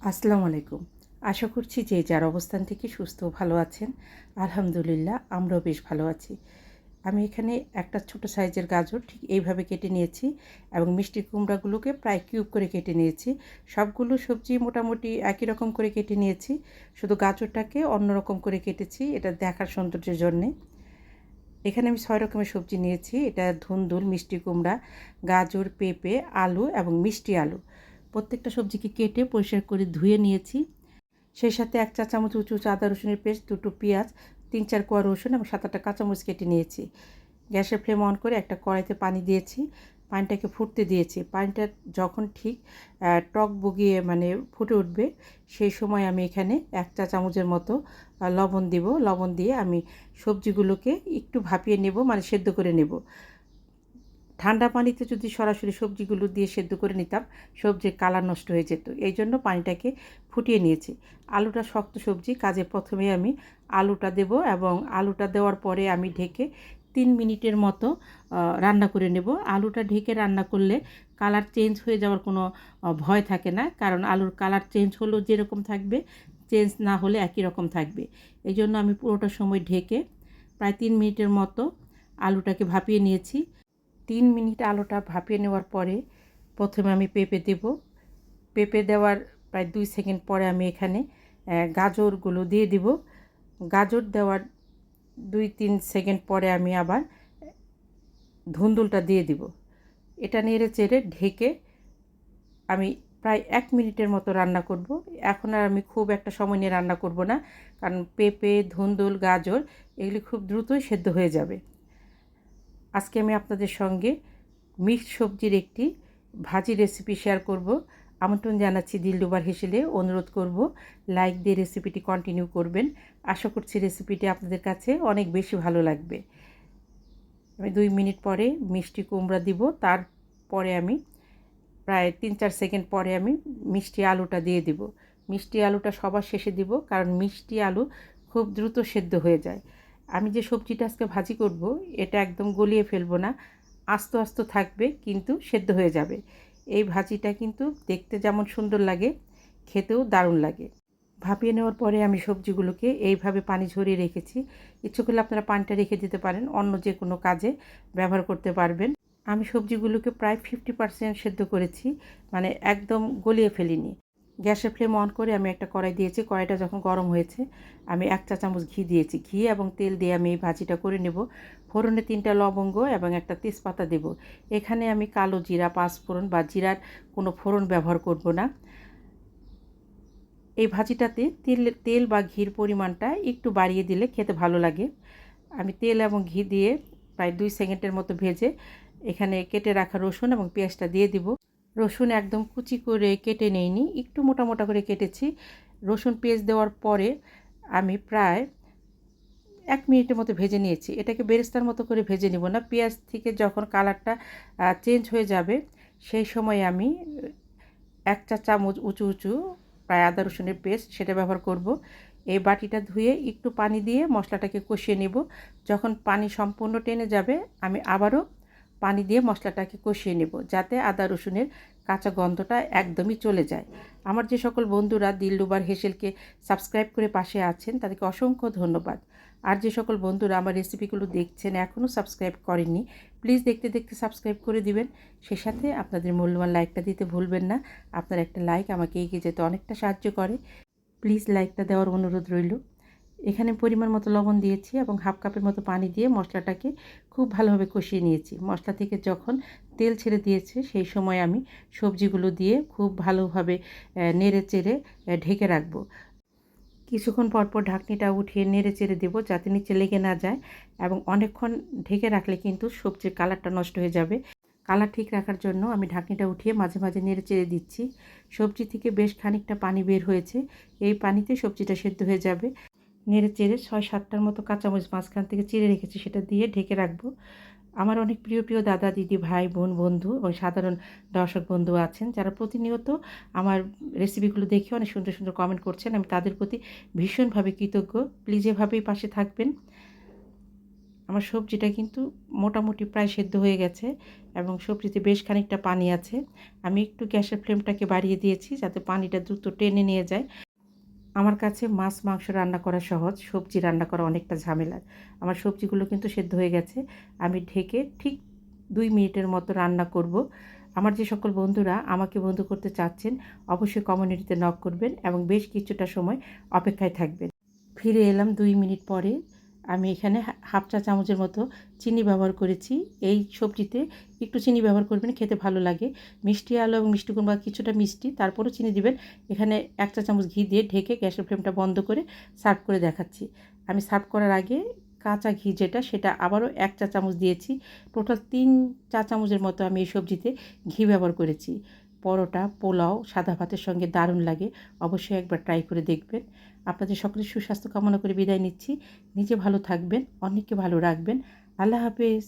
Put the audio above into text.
আসসালামু আলাইকুম। আশা করছি যে যার অবস্থান থেকে সুস্থ ভালো আছেন, আলহামদুলিল্লাহ আমরাও বেশ ভালো আছি। আমি এখানে একটা ছোট সাইজের গাজর ঠিক এইভাবে কেটে নিয়েছি এবং মিষ্টি কুমড়াগুলোকে প্রায় কিউব করে কেটে নিয়েছি। সবগুলো সবজি মোটামুটি একই রকম করে কেটে নিয়েছি। শুধু গাজরটাকে অন্যরকম করে কেটেছি, এটা দেখার সৌন্দর্যের জন্যে। এখানে আমি ছয় রকমের সবজি নিয়েছি, এটা ধুন্দুল, মিষ্টি কুমড়া, গাজর, পেঁপে, আলু এবং মিষ্টি আলু। প্রত্যেকটা সবজিকে কেটে পরিষ্কার করে ধুয়ে নিয়েছি। সেই সাথে এক চা চামচ উঁচু উঁচু আদা রসুনের পেস্ট, দুটো পেঁয়াজ, তিন চার কোয়া রসুন এবং সাত আটটা কাঁচামরিচ কেটে নিয়েছি। গ্যাসের ফ্লেম অন করে একটা কড়াইতে পানি দিয়েছি। পানিটাকে ফুটতে দিয়েছি। পানিটা যখন ঠিক টক বগিয়ে মানে ফুটে উঠবে, সেই সময় আমি এখানে এক চা চামচের মতো লবণ দিব। লবণ দিয়ে আমি সবজিগুলোকে একটু ভাপিয়ে নেব মানে সেদ্ধ করে নেব। ঠান্ডা পানিতে যদি সরাসরি সবজিগুলো দিয়ে সেদ্ধ করে নিতাম সবজির কালার নষ্ট হয়ে যেত। এই জন্য পানিটাকে ফুটিয়ে নিয়েছি। আলুটা শক্ত সবজি, কাজে প্রথমে আমি আলুটা দেব এবং আলুটা দেওয়ার পরে আমি ঢেকে তিন মিনিটের মতো রান্না করে নেব। আলুটা ঢেকে রান্না করলে কালার চেঞ্জ হয়ে যাওয়ার কোনো ভয় থাকে না, কারণ আলুর কালার চেঞ্জ হলেও যেরকম থাকবে, চেঞ্জ না হলে একই রকম থাকবে। এই জন্য আমি পুরোটা সময় ঢেকে প্রায় তিন মিনিটের মতো আলুটাকে ভাপিয়ে নিয়েছি। তিন মিনিট আলুটা ভাপিয়ে নেওয়ার পরে প্রথমে আমি পেঁপে দেব। পেঁপে দেওয়ার প্রায় দুই সেকেন্ড পরে আমি এখানে গাজরগুলো দিয়ে দিব। গাজর দেওয়ার দুই তিন সেকেন্ড পরে আমি আবার ধুন্দুলটা দিয়ে দিব। এটা নেড়ে চেড়ে ঢেকে আমি প্রায় এক মিনিটের মতো রান্না করব। এখন আর আমি খুব একটা সময় নিয়ে রান্না করব না, কারণ পেঁপে, ধুন্দুল, গাজর এগুলি খুব দ্রুতই সেদ্ধ হয়ে যাবে। আজকে আমি আপনাদের সঙ্গে মিক্সড সবজির একটি ভাজি রেসিপি শেয়ার করব। আমন্ত্রণ জানাচ্ছি দিলডুবার হেসেলে। অনুরোধ করব লাইক দিয়ে রেসিপিটি কন্টিনিউ করবেন। আশা করছি রেসিপিটি আপনাদের কাছে অনেক বেশি ভালো লাগবে। আমি দুই মিনিট পরে মিষ্টি কুমড়া দিব। তারপরে আমি প্রায় তিন চার সেকেন্ড পরে আমি মিষ্টি আলুটা দিয়ে দিব। মিষ্টি আলুটা সবার শেষে দিব, কারণ মিষ্টি আলু খুব দ্রুত সেদ্ধ হয়ে যায়। আমি যে সবজিটা আজকে ভাজি করব, এটা একদম গলিয়ে ফেলব না। আস্ত আস্ত থাকবে, কিন্তু সেদ্ধ হয়ে যাবে। এই ভাজিটা কিন্তু দেখতে যেমন সুন্দর লাগে, খেতেও দারুণ লাগে। ভাপিয়ে নেওয়ার পরে আমি সবজিগুলোকে এইভাবে পানি ঝরিয়ে রেখেছি। ইচ্ছে করলে আপনারা পানিটা রেখে দিতে পারেন, অন্য যে কোনো কাজে ব্যবহার করতে পারবেন। আমি সবজিগুলোকে প্রায় ফিফটি পার্সেন্ট সেদ্ধ করেছি মানে একদম গলিয়ে ফেলিনি। গ্যাসের ফ্লেম অন করে আমি একটা কড়াই দিয়েছি। কড়াইটা যখন গরম হয়েছে, আমি এক চা চামচ ঘি দিয়েছি। ঘি এবং তেল দিয়ে আমি এই ভাজিটা করে নেব। ফোড়নে তিনটা লবঙ্গ এবং একটা তেজপাতা দেব। এখানে আমি কালো জিরা, পাঁচফোড়ন বা জিরার কোনো ফোড়ন ব্যবহার করব না। এই ভাজিটাতে তেল তেল বা ঘির পরিমাণটা একটু বাড়িয়ে দিলে খেতে ভালো লাগে। আমি তেল এবং ঘি দিয়ে প্রায় দুই সেকেন্ডের মতো ভেজে এখানে কেটে রাখা রসুন এবং পেঁয়াজটা দিয়ে দিব। রসুন একদম কুচি করে কেটে নেইনি, একটু মোটা মোটা করে কেটেছি। রসুন পেঁয়াজ দেওয়ার পরে আমি প্রায় এক মিনিটের মতো ভেজে নিয়েছি। এটাকে বেরেস্তার মতো করে ভেজে নিব না। পেঁয়াজ থেকে যখন কালারটা চেঞ্জ হয়ে যাবে, সেই সময় আমি এক চা চামচ উঁচু উঁচু প্রায় আদা রসুনের পেস্ট সেটা ব্যবহার করব। এই বাটিটা ধুয়ে একটু পানি দিয়ে মশলাটাকে কষিয়ে নেব। যখন পানি সম্পূর্ণ টেনে যাবে, আমি আবারও পানি দিয়ে মশলাটাকে কষিয়ে নেব যাতে আদা রসুনের কাঁচা গন্ধটা একদমই চলে যায়। আমার যে সকল বন্ধুরা দিলডুবার হেসেলকে সাবস্ক্রাইব করে পাশে আছেন, তাদেরকে অসংখ্য ধন্যবাদ। আর যে সকল বন্ধুরা আমার রেসিপিগুলো দেখছেন, এখনও সাবস্ক্রাইব করেননি, প্লিজ দেখতে দেখতে সাবস্ক্রাইব করে দিবেন। সে সাথে আপনাদের মূল্যবান লাইকটা দিতে ভুলবেন না। আপনার একটা লাইক আমাকে এগিয়ে যেতে অনেকটা সাহায্য করে। প্লিজ লাইকটা দেওয়ার অনুরোধ রইল। এখানে পরিমাণ মতো লবণ দিয়েছি এবং হাফ কাপের মতো পানি দিয়ে মশলাটাকে খুব ভালোভাবে কষিয়ে নিয়েছি। মশলা থেকে যখন তেল ছেড়ে দিয়েছে, সেই সময় আমি সবজিগুলো দিয়ে খুব ভালোভাবে নেড়ে চেড়ে ঢেকে রাখব। কিছুক্ষণ পরপর ঢাকনিটা উঠিয়ে নেড়ে চেড়ে দেবো যাতে নিচে লেগে না যায় এবং অনেকক্ষণ ঢেকে রাখলে কিন্তু সবজির কালারটা নষ্ট হয়ে যাবে। কালার ঠিক রাখার জন্য আমি ঢাকনিটা উঠিয়ে মাঝে মাঝে নেড়ে চেড়ে দিচ্ছি। সবজি থেকে বেশ খানিকটা পানি বের হয়েছে। এই পানিতে সবজিটা সেদ্ধ হয়ে যাবে। নেড়ে চেড়ে ছয় সাতটার মতো কাঁচামরিচ মাঝখান থেকে চিড়ে রেখেছি, সেটা দিয়ে ঢেকে রাখব। আমার অনেক প্রিয় প্রিয় দাদা, দিদি, ভাই, বোন, বন্ধু এবং সাধারণ দর্শক বন্ধু আছেন, যারা প্রতিনিয়ত আমার রেসিপিগুলো দেখে অনেক সুন্দর সুন্দর কমেন্ট করছেন। আমি তাদের প্রতি ভীষণভাবে কৃতজ্ঞ। প্লিজ এভাবেই পাশে থাকবেন। আমার সবজিটা কিন্তু মোটামুটি প্রায় সেদ্ধ হয়ে গেছে এবং সবজিতে বেশ খানিকটা পানি আছে। আমি একটু গ্যাসের ফ্লেমটাকে বাড়িয়ে দিয়েছি যাতে পানিটা দ্রুত টেনে নিয়ে যায়। আমার কাছে মাছ, মাংস রান্না করা সহজ, সবজি রান্না করা অনেকটা ঝামেলার আমার সবজিগুলো কিন্তু সেদ্ধ হয়ে গেছে। আমি ঢেকে ঠিক দুই মিনিটের মতো রান্না করব। আমার যে সকল বন্ধুরা আমাকে বন্ধু করতে চাচ্ছেন, অবশ্যই কমিউনিটিতে নক করবেন এবং বেশ কিছুটা সময় অপেক্ষায় থাকবেন। ফিরে এলাম দুই মিনিট পরে। আমি এখানে হাফ চা চামচের মতো চিনি ব্যবহার করেছি। এই সবজিতে একটু চিনি ব্যবহার করবেন, খেতে ভালো লাগে। মিষ্টি আলু এবং মিষ্টি কুমড়া কিছুটা মিষ্টি, তারপরেও চিনি দিবেন। এখানে এক চা চামচ ঘি দিয়ে ঢেকে গ্যাসের ফ্লেমটা বন্ধ করে সার্ভ করে দেখাচ্ছি। আমি সার্ভ করার আগে কাঁচা ঘি যেটা, সেটা আবারও এক চা চামচ দিয়েছি। টোটাল তিন চা চামচের মতো আমি এই সবজিতে ঘি ব্যবহার করেছি। পরোটা, পোলাও, সাদা ভাতের সঙ্গে দারুণ লাগে। অবশ্যই একবার ট্রাই করে দেখবেন। আপনাদের সকলের সুস্বাস্থ্য কামনা করে বিদায় নিচ্ছি। নিজে ভালো থাকবেন অনেককে ভালো রাখবেন। আল্লাহ হাফেজ।